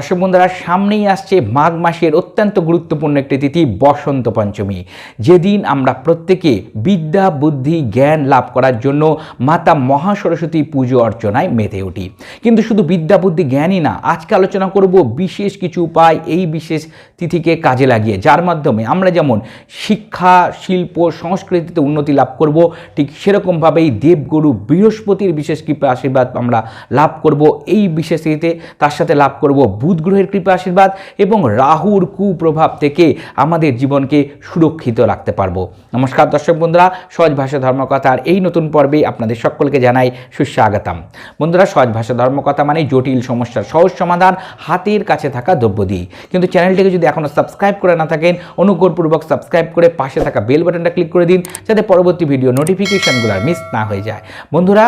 দর্শক বন্ধুরা, সামনেই আসছে মাঘ মাসের অত্যন্ত গুরুত্বপূর্ণ একটি তিথি, বসন্ত পঞ্চমী। যেদিন আমরা প্রত্যেকে বিদ্যা, বুদ্ধি, জ্ঞান লাভ করার জন্য মাতা মহাসরস্বতী পুজো অর্চনায় মেতে উঠি। কিন্তু শুধু বিদ্যা, বুদ্ধি, জ্ঞানই না, আজকে আলোচনা করব বিশেষ কিছু উপায় এই বিশেষ তিথিকে কাজে লাগিয়ে। যার মাধ্যমে আমরা যেমন শিক্ষা, শিল্প, সংস্কৃতিতে উন্নতি লাভ করব, ঠিক সেরকমভাবেই দেবগুরু বৃহস্পতির বিশেষ কৃপা, আশীর্বাদ আমরা লাভ করব। এই বিশেষ তিথিতে তার সাথে লাভ করব বুধ গ্রহের কৃপা, আশীর্বাদ এবং রাহুর কুপ্রভাব থেকে আমাদের জীবনকে সুরক্ষিত রাখতে পারব। নমস্কার দর্শক বন্ধুরা, সহজ ভাষা ধর্মকথার এই নতুন পর্বে আপনাদের সকলকে জানাই সুস্বাগতম। বন্ধুরা, সহজ ভাষা ধর্মকথা মানে জটিল সমস্যার সহজ সমাধান, হাতের কাছে থাকা দ্রব্য দিয়ে কিন্তু চ্যানেলটিকে যদি এখনও সাবস্ক্রাইব করে না থাকেন, অনুগ্রহপূর্বক সাবস্ক্রাইব করে পাশে থাকা বেল বাটনটা ক্লিক করে দিন, যাতে পরবর্তী ভিডিও নোটিফিকেশনগুলো মিস না হয়ে যায়। বন্ধুরা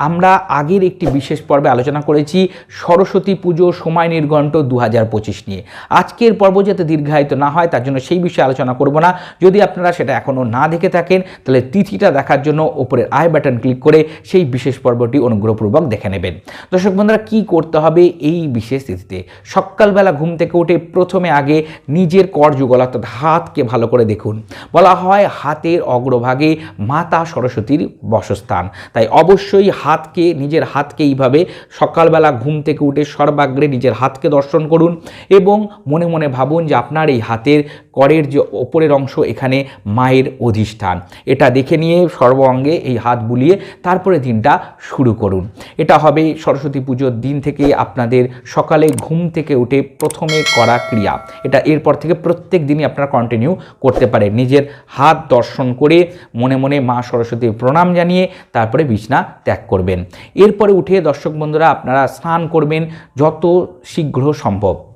আমরা আগের একটি বিশেষ পর্বে আলোচনা করেছি সরস্বতী পুজো সময় নির্ঘণ্ট দু হাজার পঁচিশ নিয়ে। আজকের পর্ব যাতে দীর্ঘায়িত না হয়, তার জন্য সেই বিষয়ে আলোচনা করব না। যদি আপনারা সেটা এখনও না দেখে থাকেন, তাহলে তিথিটা দেখার জন্য ওপরের আই বাটন ক্লিক করে সেই বিশেষ পর্বটি অনুগ্রহপূর্বক দেখে নেবেন। দর্শক বন্ধুরা, কী করতে হবে এই বিশেষ তিথিতে? সকালবেলা ঘুম থেকে উঠে প্রথমে আগে নিজের কর যুগল, অর্থাৎ হাতকে ভালো করে দেখুন। বলা হয় হাতের অগ্রভাগে মাতা সরস্বতীর বসস্থান। তাই অবশ্যই হাতকে, নিজের হাতকে এইভাবে সকালবেলা ঘুম থেকে উঠে সর্বাগ্রে নিজের হাতকে দর্শন করুন এবং মনে মনে ভাবুন যে আপনার এই হাতের করের যে ওপরের অংশ এখানে মায়ের অধিষ্ঠান। এটা দেখে নিয়ে সর্ব অঙ্গে এই হাত বুলিয়ে তারপরে দিনটা শুরু করুন। এটা হবে সরস্বতী পুজোর দিন থেকে আপনাদের সকালে ঘুম থেকে উঠে প্রথমে করা ক্রিয়া। এটা এরপর থেকে প্রত্যেক দিনই আপনারা কন্টিনিউ করতে পারেন। নিজের হাত দর্শন করে মনে মনে মা সরস্বতীর প্রণাম জানিয়ে তারপরে বিছনা ত্যাগ করবেন। এরপরে উঠে দর্শক বন্ধুরা আপনারা স্নান করবেন যত শীঘ্র সম্ভব।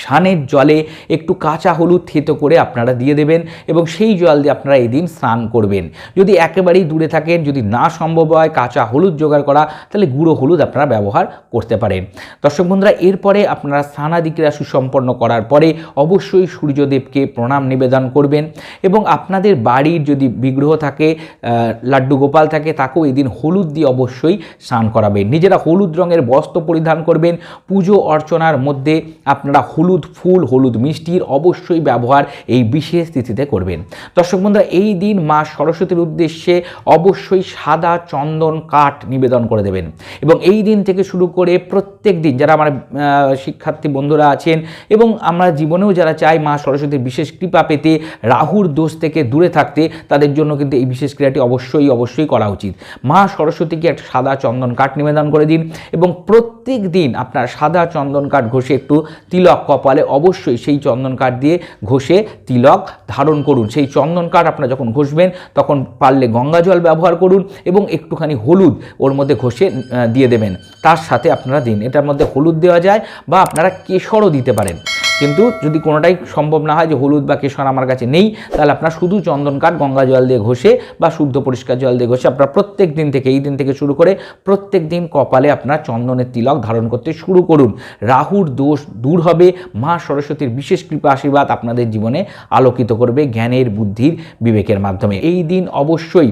স্নানের জলে একটু কাঁচা হলুদ থেতো করে আপনারা দিয়ে দেবেন এবং সেই জল দিয়ে আপনারা এই দিন স্নান করবেন। যদি একেবারেই দূরে থাকেন, যদি না সম্ভব হয় কাঁচা হলুদ জোগাড় করা, তাহলে গুঁড়ো হলুদ আপনারা ব্যবহার করতে পারেন। দর্শক বন্ধুরা, এরপরে আপনারা স্নানাদি ক্রিয়া সুসম্পন্ন করার পরে অবশ্যই সূর্যদেবকে প্রণাম নিবেদন করবেন এবং আপনাদের বাড়ির যদি বিগ্রহ থাকে লাড্ডু গোপাল থাকে, তাকেও এই দিন হলুদ দিয়ে অবশ্যই স্নান করাবেন। নিজেরা হলুদ রঙের বস্ত্র পরিধান করবেন। পুজো অর্চনার মধ্যে আপনারা হলুদ ফুল, হলুদ মিষ্টির অবশ্যই ব্যবহার এই বিশেষ তিথিতে করবেন। দর্শক বন্ধুরা, এই দিন মা সরস্বতীর উদ্দেশ্যে অবশ্যই সাদা চন্দন কাঠ নিবেদন করে দেবেন। এবং এই দিন থেকে শুরু করে প্রত্যেক দিন যারা আমার শিক্ষার্থী বন্ধুরা আছেন এবং আমরা জীবনেও যারা চাই মা সরস্বতীর বিশেষ কৃপা পেতে, রাহুর দোষ থেকে দূরে থাকতে, তাদের জন্য কিন্তু এই বিশেষ ক্রিয়াটি অবশ্যই অবশ্যই করা উচিত। মা সরস্বতীকে একটা সাদা চন্দন কাঠ নিবেদন করে দিন এবং প্রত্যেক দিন আপনার সাদা চন্দন কাঠ ঘষে একটু তিলক কপালে অবশ্যই সেই চন্দন কাঠ দিয়ে ঘষে তিলক ধারণ করুন। সেই চন্দন কাঠ আপনারা যখন ঘষবেন, তখন পারলে গঙ্গা জল ব্যবহার করুন এবং একটুখানি হলুদ ওর মধ্যে ঘষে দিয়ে দেবেন। তার সাথে আপনারা দিন। এটার মধ্যে হলুদ দেওয়া যায় বা আপনারা কেশরও দিতে পারেন। কিন্তু যদি কোনোটাই সম্ভব না হয় যে হলুদ বা কেশর আমার কাছে নেই, তাহলে আপনার শুধু চন্দন কাঠ, গঙ্গা জল দিয়ে ঘষে বা শুদ্ধ পরিষ্কার জল দিয়ে ঘষে আপনার প্রত্যেক দিন থেকে, এই দিন থেকে শুরু করে প্রত্যেক দিন কপালে আপনার চন্দনের তিলক ধারণ করতে শুরু করুন। রাহুর দোষ দূর হবে, মা সরস্বতীর বিশেষ কৃপা আশীর্বাদ আপনাদের জীবনে আলোকিত করবে জ্ঞানের, বুদ্ধির, বিবেকের মাধ্যমে। এই দিন অবশ্যই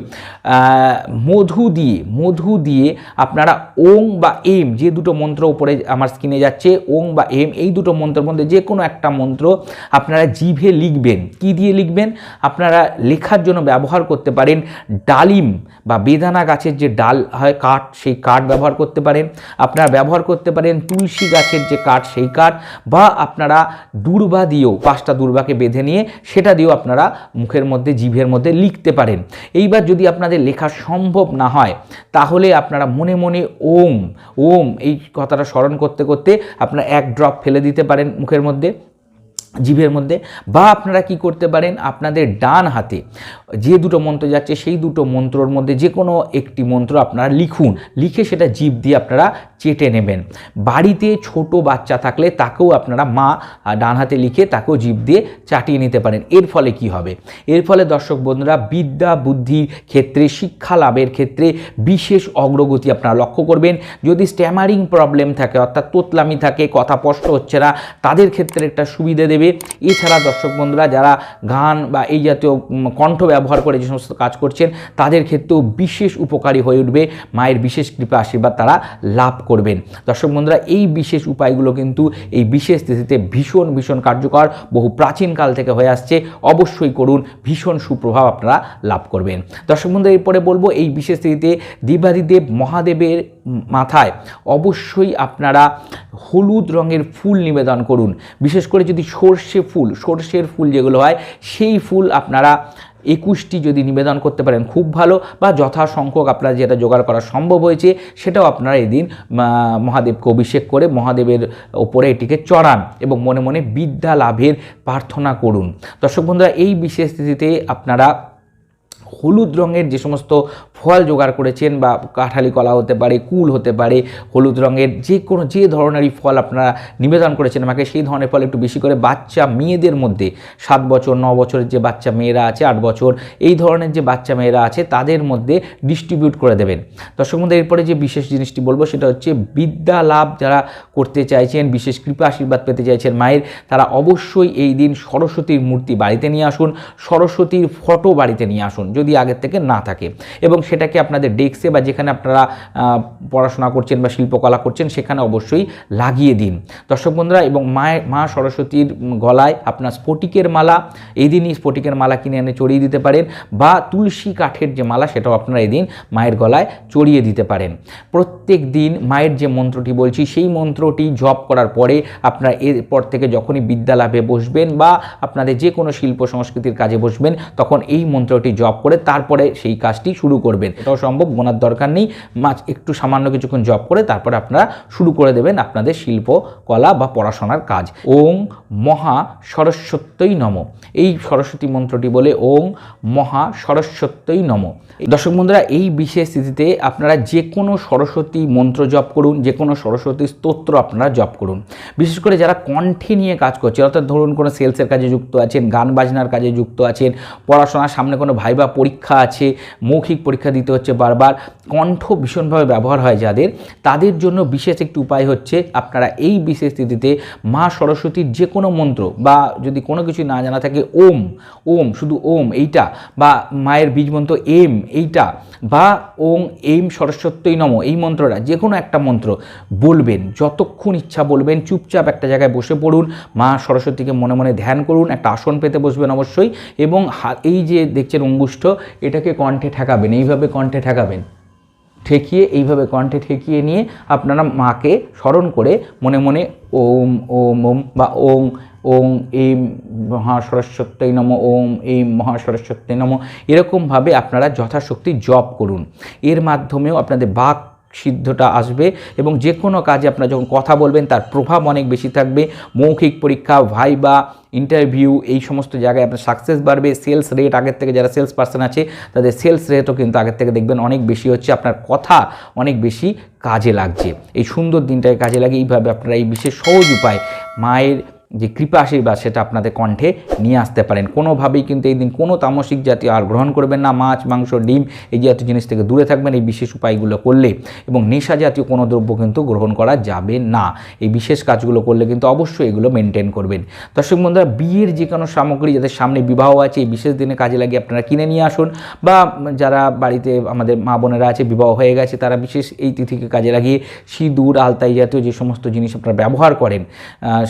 মধু দিয়ে মধু দিয়ে আপনারা ওং বা এম, যে দুটো মন্ত্র উপরে আমার স্ক্রিনে যাচ্ছে, ওং বা এম, এই দুটো মন্ত্রের মধ্যে যে কোনো একটা মন্ত্র আপনারা জিভে লিখবেন। কি দিয়ে লিখবেন? আপনারা লেখার জন্য ব্যবহার করতে পারেন ডালিম। বা বেদানা গাছের যে ডাল হয় কাঠ, সেই কাঠ ব্যবহার করতে পারেন। আপনারা ব্যবহার করতে পারেন তুলসী গাছের যে কাঠ, সেই কাঠ বা আপনারা দূর্বা দিয়েও, পাঁচটা দূর্বাকে বেঁধে নিয়ে, সেটা দিয়েও আপনারা মুখের মধ্যে, জিভের মধ্যে লিখতে পারেন। এইবার যদি আপনাদের লেখা সম্ভব না হয়, তাহলে আপনারা মনে মনে ওম ওম, এই কথাটা স্মরণ করতে করতে আপনারা এক ড্রপ ফেলে দিতে পারেন মুখের মধ্যে। জিভের মধ্যে বা আপনারা কি করতে পারেন? আপনাদের ডান হাতে যে দুটো মন্ত্র যাচ্ছে, সেই দুটো মন্ত্রর মধ্যে যে কোনো একটি মন্ত্র আপনারা লিখুন। লিখে সেটা জীব দিয়ে আপনারা চেটে নেবেন। বাড়িতে ছোট বাচ্চা থাকলে তাকেও আপনারা মা ডান হাতে লিখে তাকেও জীব দিয়ে চাটিয়ে নিতে পারেন। এর ফলে কি হবে? এর ফলে দর্শক বন্ধুরা, বিদ্যা বুদ্ধির ক্ষেত্রে, শিক্ষা লাভের ক্ষেত্রে বিশেষ অগ্রগতি আপনারা লক্ষ্য করবেন। যদি স্ট্যামারিং প্রবলেম থাকে, অর্থাৎ তোতলামি থাকে, কথা স্পষ্ট হচ্ছে না, তাদের ক্ষেত্রে একটা সুবিধে দেবে। এছাড়া দর্শক বন্ধুরা, যারা গান বা এই জাতীয় কণ্ঠ ব্যবহার করে যে সমস্ত কাজ করছেন, তাদের ক্ষেত্রেও বিশেষ উপকারী হয়ে উঠবে। মায়ের বিশেষ কৃপা, আশীর্বাদ তারা লাভ করবেন। দর্শক বন্ধুরা, এই বিশেষ উপায়গুলো কিন্তু এই বিশেষ তিথিতে ভীষণ ভীষণ কার্যকর, বহু প্রাচীনকাল থেকে হয়ে আসছে। অবশ্যই করুন, ভীষণ সুপ্রভাব আপনারা লাভ করবেন। দর্শক বন্ধু এরপরে বলব, এই বিশেষ তিথিতে দেবাদিদেব মহাদেবের মাথায় অবশ্যই আপনারা হলুদ রঙের ফুল নিবেদন করুন। বিশেষ করে যদি সর্ষে ফুল, সর্ষের ফুল যেগুলো হয়, সেই ফুল আপনারা একুশটি যদি নিবেদন করতে পারেন, খুব ভালো। বা যথাসংখ্যক আপনারা যেটা জোগাড় করা সম্ভব হয়েছে, সেটাও আপনারা এদিন মহাদেবকে অভিষেক করে মহাদেবের ওপরে এটিকে চড়ান এবং মনে মনে বিদ্যা লাভের প্রার্থনা করুন। দর্শক বন্ধুরা, এই বিশেষ তিথিতে আপনারা হলুদ রঙের যে সমস্ত ফল জোগাড় করেছেন বা কাঁঠালি কলা হতে পারে, কুল হতে পারে, হলুদ রঙের যে কোনো, যে ধরনেরই ফল আপনারা নিবেদন করেছেন আমাকে, সেই ধরনের ফল একটু বেশি করে বাচ্চা মেয়েদের মধ্যে, সাত বছর, ন বছরের যে বাচ্চা মেয়েরা আছে, আট বছর, এই ধরনের যে বাচ্চা মেয়েরা আছে, তাদের মধ্যে ডিস্ট্রিবিউট করে দেবেন। দর্শক বন্ধু এরপরে যে বিশেষ জিনিসটি বলব, সেটা হচ্ছে বিদ্যা লাভ যারা করতে চাইছেন, বিশেষ কৃপা আশীর্বাদ পেতে চাইছেন মায়ের, তারা অবশ্যই এই দিন সরস্বতীর মূর্তি বাড়িতে নিয়ে আসুন, সরস্বতীর ফটো বাড়িতে নিয়ে আসুন, যদি আগের থেকে না থাকে। এবং সেটাকে আপনাদের ডেস্কে বা যেখানে আপনারা পড়াশোনা করছেন বা শিল্পকলা করছেন, সেখানে অবশ্যই লাগিয়ে দিন। দর্শক বন্ধুরা, এবং মায়ের মা সরস্বতীর গলায় আপনার স্ফটিকের মালা এই দিনই স্ফটিকের মালা কিনে এনে চড়িয়ে দিতে পারেন বা তুলসী কাঠের যে মালা, সেটাও আপনারা এদিন মায়ের গলায় চড়িয়ে দিতে পারেন। প্রত্যেক দিন মায়ের যে মন্ত্রটি বলছি, সেই মন্ত্রটি জপ করার পরে আপনারা এরপর থেকে যখনই বিদ্যা লাভে বসবেন বা আপনাদের যে কোনো শিল্প সংস্কৃতির কাজে বসবেন, তখন এই মন্ত্রটি জপ করে তারপরে সেই কাজটি শুরু করবেন। এটাও সম্ভব গোনার দরকার নেই। মাছ একটু সামান্য কিছুক্ষণ জব করে তারপরে আপনারা শুরু করে দেবেন আপনাদের শিল্প, কলা বা পড়াশোনার কাজ। ওং মহা সরস্বত্যই নম। এই সরস্বতী মন্ত্রটি বলে ওং মহা সরস্বত্যই নম। দর্শক বন্ধুরা, এই বিশেষ স্থিতিতে আপনারা যে কোনো সরস্বতী মন্ত্র জপ করুন যে কোনো সরস্বতী স্তোত্র আপনারা জপ করুন। বিশেষ করে যারা কণ্ঠে নিয়ে কাজ করছে, অর্থাৎ ধরুন কোনো সেলসের কাজে যুক্ত আছেন, গান বাজনার কাজে যুক্ত আছেন, পড়াশোনার সামনে কোনো ভাইবা পরীক্ষা আছে, মৌখিক পরীক্ষা দিতে হচ্ছে বারবার। কণ্ঠ ভীষণভাবে ব্যবহার হয় যাদের। তাদের জন্য বিশেষ একটি উপায় হচ্ছে আপনারা এই বিশেষ স্থিতিতে মা সরস্বতীর যে কোনো মন্ত্র বা যদি কোনো কিছু না জানা থাকে, ওম ওম, শুধু ওম এইটা বা মায়ের বীজ মন্ত্র এম এইটা বা ওম এম সরস্বত্যই নম এই মন্ত্রটা যে কোনো একটা মন্ত্র বলবেন, যতক্ষণ ইচ্ছা বলবেন, চুপচাপ একটা জায়গায় বসে পড়ুন, মা সরস্বতীকে মনে মনে ধ্যান করুন, একটা আসন পেতে বসবেন অবশ্যই এবং এই যে দেখছেন অঙ্গুষ্ঠ, এটাকে কণ্ঠে ঠেকাবেন। এইভাবে কণ্ঠে ঠেকাবেন। ঠেকিয়ে, এইভাবে কণ্ঠে ঠেকিয়ে নিয়ে আপনারা মাকে স্মরণ করে মনে মনে ওম ওম ওম বা ওং ওং এই মহাসরস্বত্যই নম, ওম এই মহাসরস্বত্যই নম, এরকমভাবে আপনারা যথাশক্তি জপ করুন। এর মাধ্যমেও আপনাদের বাক সিদ্ধটা আসবে এবং যে কোনো কাজে আপনারা যখন কথা বলবেন, তার প্রভাব অনেক বেশি থাকবে। মৌখিক পরীক্ষা, ভাইবা ইন্টারভিউ এই সমস্ত জায়গায় আপনার সাকসেস বাড়বে। সেলস রেট আগের থেকে যারা সেলস পার্সন আছে, তাদের সেলস রেটও কিন্তু আগের থেকে দেখবেন অনেক বেশি হচ্ছে। আপনার কথা অনেক বেশি কাজে লাগছে। এই সুন্দর দিনটাকে কাজে লাগে এইভাবে আপনারা এই বিশেষ সহজ উপায় মায়ের যে কৃপা আশীর্বাদ সেটা আপনাদের কণ্ঠে নিয়ে আসতে পারেন। কোনোভাবেই কিন্তু এই দিন কোনো তামসিক জাতীয় আর গ্রহণ করবেন না। মাছ, মাংস, ডিম এই জাতীয় জিনিস থেকে দূরে থাকবেন এই বিশেষ উপায়গুলো করলে এবং নেশা জাতীয় কোনো দ্রব্য কিন্তু গ্রহণ করা যাবে না। এই বিশেষ কাজগুলো করলে কিন্তু অবশ্যই এগুলো মেনটেন করবেন। দর্শক বন্ধুরা, বিয়ের যে কোনো সামগ্রী যাদের সামনে বিবাহ আছে, এই বিশেষ দিনে কাজে লাগিয়ে আপনারা কিনে নিয়ে আসুন বা যারা বাড়িতে আমাদের মা বোনেরা আছে, বিবাহ হয়ে গেছে, তারা বিশেষ এই তিথিকে কাজে লাগিয়ে সিঁদুর আলতাই জাতীয় যে সমস্ত জিনিস আপনারা ব্যবহার করেন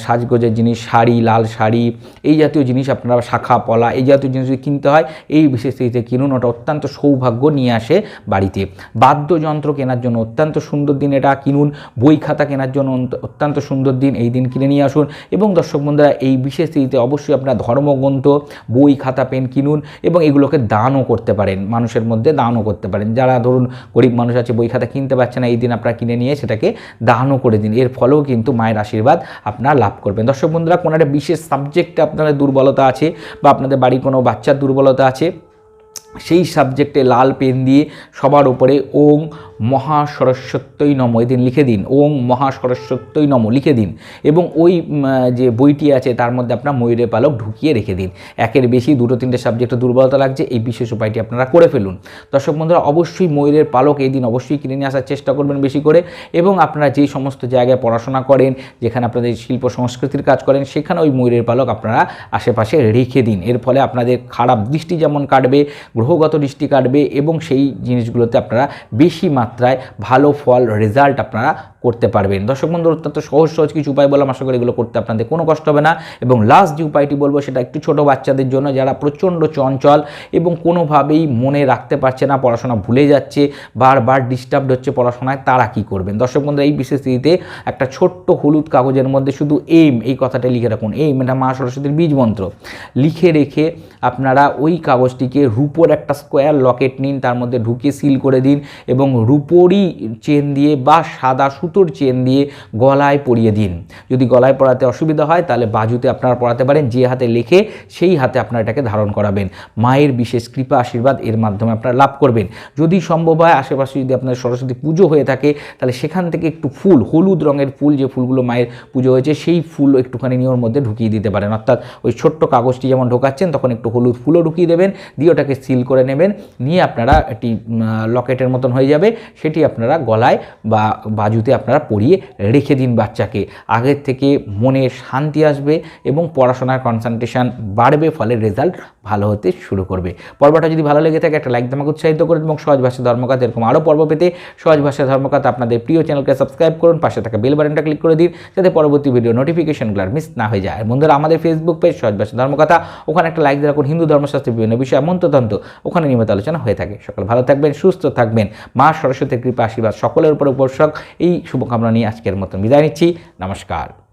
সাজগোজের জিনিস শাড়ি, লাল শাড়ি, এই জাতীয় জিনিস আপনারা শাখা, পলা, এই জাতীয় জিনিস যদি কিনতে হয়, এই বিশেষ তিথিতে কিনুন, ওটা অত্যন্ত সৌভাগ্য নিয়ে আসে বাড়িতে। বাদ্যযন্ত্র কেনার জন্য অত্যন্ত সুন্দর দিন এটা, কিনুন। বই খাতা কেনার জন্য অত্যন্ত সুন্দর দিন, এই দিন কিনে নিয়ে আসুন। এবং দর্শক বন্ধুরা, এই বিশেষ তিথিতে অবশ্যই আপনারা ধর্মগ্রন্থ, বই, খাতা, পেন কিনুন এবং এগুলোকে দানও করতে পারেন, মানুষের মধ্যে দানও করতে পারেন। যারা ধরুন গরিব মানুষ আছে, বই, খাতা কিনতে পারছে না, এই দিন আপনারা কিনে নিয়ে সেটাকে দানও করে দিন। এর ফলেও কিন্তু মায়ের আশীর্বাদ আপনারা লাভ করবেন। দর্শক বন্ধুরা কোনো একটা বিশেষ সাবজেক্টে আপনাদের দুর্বলতা আছে বা আপনাদের বাড়ির কোনো বাচ্চার দুর্বলতা আছে? সেই সাবজেক্টে লাল পেন দিয়ে সবার উপরে ওং মহাসরস্বত্যই নম, এদিন লিখে দিন, ওং মহাসরস্বত্যই নম, লিখে দিন। এবং ওই যে বইটি আছে, তার মধ্যে আপনার ময়ূরের পালক ঢুকিয়ে রেখে দিন। একের বেশি দুটো তিনটে সাবজেক্টে দুর্বলতা লাগছে, এই বিশেষ উপায়টি আপনারা করে ফেলুন। দর্শক বন্ধুরা, অবশ্যই ময়ূরের পালক এই দিন অবশ্যই কিনে নিয়ে আসার চেষ্টা করবেন বেশি করে। এবং আপনারা যেই সমস্ত জায়গায় পড়াশোনা করেন, যেখানে আপনাদের শিল্প সংস্কৃতির কাজ করেন, সেখানে ওই ময়ূরের পালক আপনারা আশেপাশে রেখে দিন। এর ফলে আপনাদের খারাপ দৃষ্টি যেমন কাটবে, গ্রহগত দৃষ্টি কাটবে, এবং সেই জিনিসগুলোতে আপনারা বেশি মাত্রায় ভালো ফল রেজাল্ট আপনারা করতে পারবেন। দর্শক বন্ধু অত্যন্ত সহজ সহজ কিছু উপায় বললাম। আশা করি এগুলো করতে আপনাদের কোনো কষ্ট হবে না। এবং লাস্ট যে উপায়টি বলব, সেটা একটু ছোট বাচ্চাদের জন্য, যারা প্রচণ্ড চঞ্চল এবং কোনোভাবেই মনে রাখতে পারছে না, পড়াশোনা ভুলে যাচ্ছে, বারবার ডিস্টার্বড হচ্ছে পড়াশোনায়, তারা কি করবেন? দর্শক বন্ধু এই বিশেষ তিথিতে একটা ছোট্ট হলুদ কাগজের মধ্যে শুধু এইম এই কথাটা লিখে রাখুন। এইম এটা মা সরস্বতীর বীজ মন্ত্র। লিখে রেখে আপনারা ওই কাগজটিকে রুপোর একটা স্কোয়ার লকেট নিন, তার মধ্যে ঢুকিয়ে সিল করে দিন এবং রুপোরই চেন দিয়ে বা সাদা সুতোর চেন দিয়ে গলায় পরিয়ে দিন। যদি গলায় পরাতে অসুবিধা হয়, তাহলে বাজুতে আপনারা পরাতে পারেন। যে হাতে লেখে, সেই হাতে আপনারা এটাকে ধারণ করাবেন। মায়ের বিশেষ কৃপা, আশীর্বাদ, এর মাধ্যমে আপনারা লাভ করবেন। যদি সম্ভব হয়, আশেপাশে যদি আপনার সরস্বতী পুজো হয়ে থাকে, তাহলে সেখান থেকে একটু ফুল, হলুদ রঙের ফুল, যে ফুলগুলো মায়ের পুজো হয়েছে, সেই ফুল একটুখানি নিয়ে ওর মধ্যে ঢুকিয়ে দিতে পারেন। অর্থাৎ ওই ছোট্ট কাগজটি যেমন ঢোকাচ্ছেন, তখন একটু হলুদ ফুলও ঢুকিয়ে দেবেন, দিয়ে ওটাকে সিল করে নেবেন। নিয়ে আপনারা একটি লকেটের মতন হয়ে যাবে। সেটি আপনারা গলায় বা বাজুতে আপনারা পড়িয়ে রেখে দিন বাচ্চাকে। আগের থেকে মনে শান্তি আসবে এবং পড়াশোনার কনসেন্ট্রেশন বাড়বে, ফলে রেজাল্ট ভালো হতে শুরু করবে। পর্বটা যদি ভালো লেগে থাকে একটা লাইক আমাকে উৎসাহিত করুন এবং সহজ ভাষা ধর্মকাত এরকম আরও পর্ব পেতে সহজ ভাষা ধর্মকাত আপনাদের প্রিয় চ্যানেলকে সাবস্ক্রাইব করুন, পাশে থাকা বেল বাটনটা ক্লিক করে দিন যাতে পরবর্তী ভিডিও নোটিফিকেশনগুলো আর মিস না হয়ে যায়। আর বন্ধুরা, আমাদের ফেসবুক পেজ সহজ ভাষা ধর্মকথা ওখানে একটা লাইক রাখুন, হিন্দু ধর্মশাস্ত্রের বিভিন্ন বিষয় মন্ত্রতন্ত্র ওখানে নিয়মিত আলোচনা হয়ে থাকে। সকাল ভালো থাকবেন, সুস্থ থাকবেন। মা সরস্বতীর কৃপা, আশীর্বাদ, সকলের উপর উপর্ষক এই শুভকামনা নিয়ে আজকের মতন বিদায় নিচ্ছি। নমস্কার।